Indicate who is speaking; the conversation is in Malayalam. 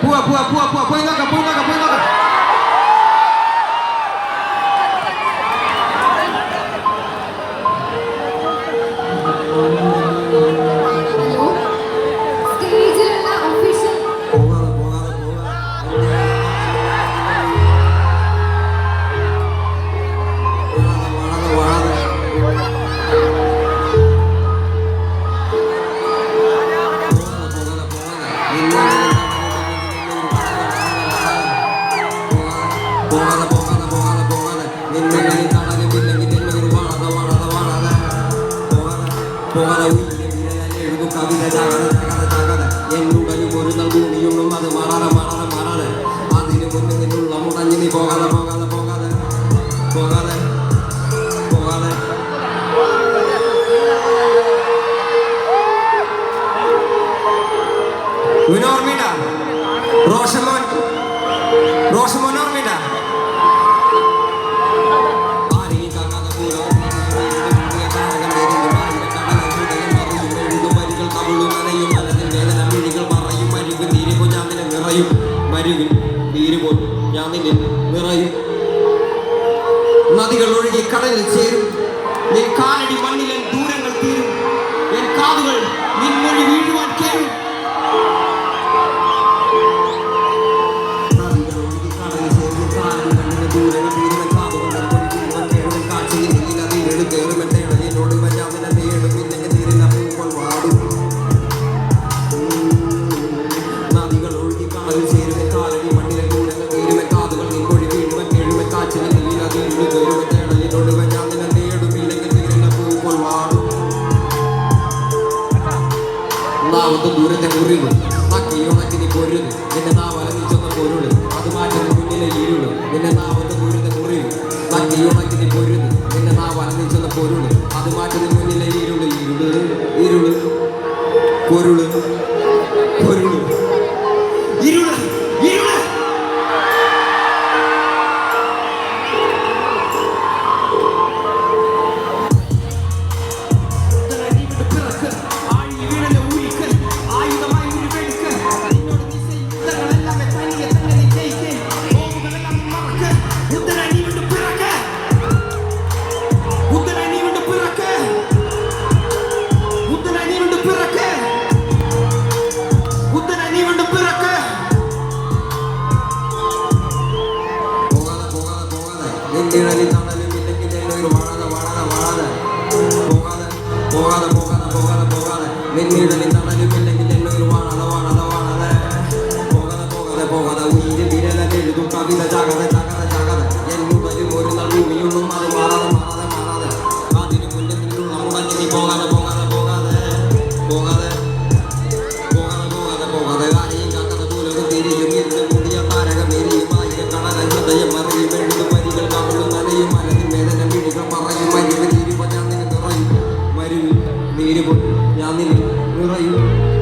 Speaker 1: 不啊不啊不啊不啊 buah, buah! 뭐가 나 위에 미래에 일곱 가구에 나가는 നദികൾ ഒഴുകി കടലിൽ ചേരും. നീ കാലടി നാവത്ത് ദൂരത്തെ മുറിവ് നക്കിയുണക്കി നീ പൊരുത്. നിന്റെ നാവല നീ ചെന്ന പൊരുൾ. അത് മാറ്റുന്ന മുന്നിലെ ഇരുൾ നിന്റെ നാവത്ത് ദൂരത്തെ മുറിവ് നക്കിയുണക്കി നീ പൊരുത്. നിന്റെ നാവല നീ ചെന്ന പൊരുൾ. അത് മാറ്റുന്ന മുന്നിലെ ഇരുൾ ഇരുൾ ഇരുൾ പൊരുൾ. പോകാതെ ഞാൻ നിന്നെ നിറയും.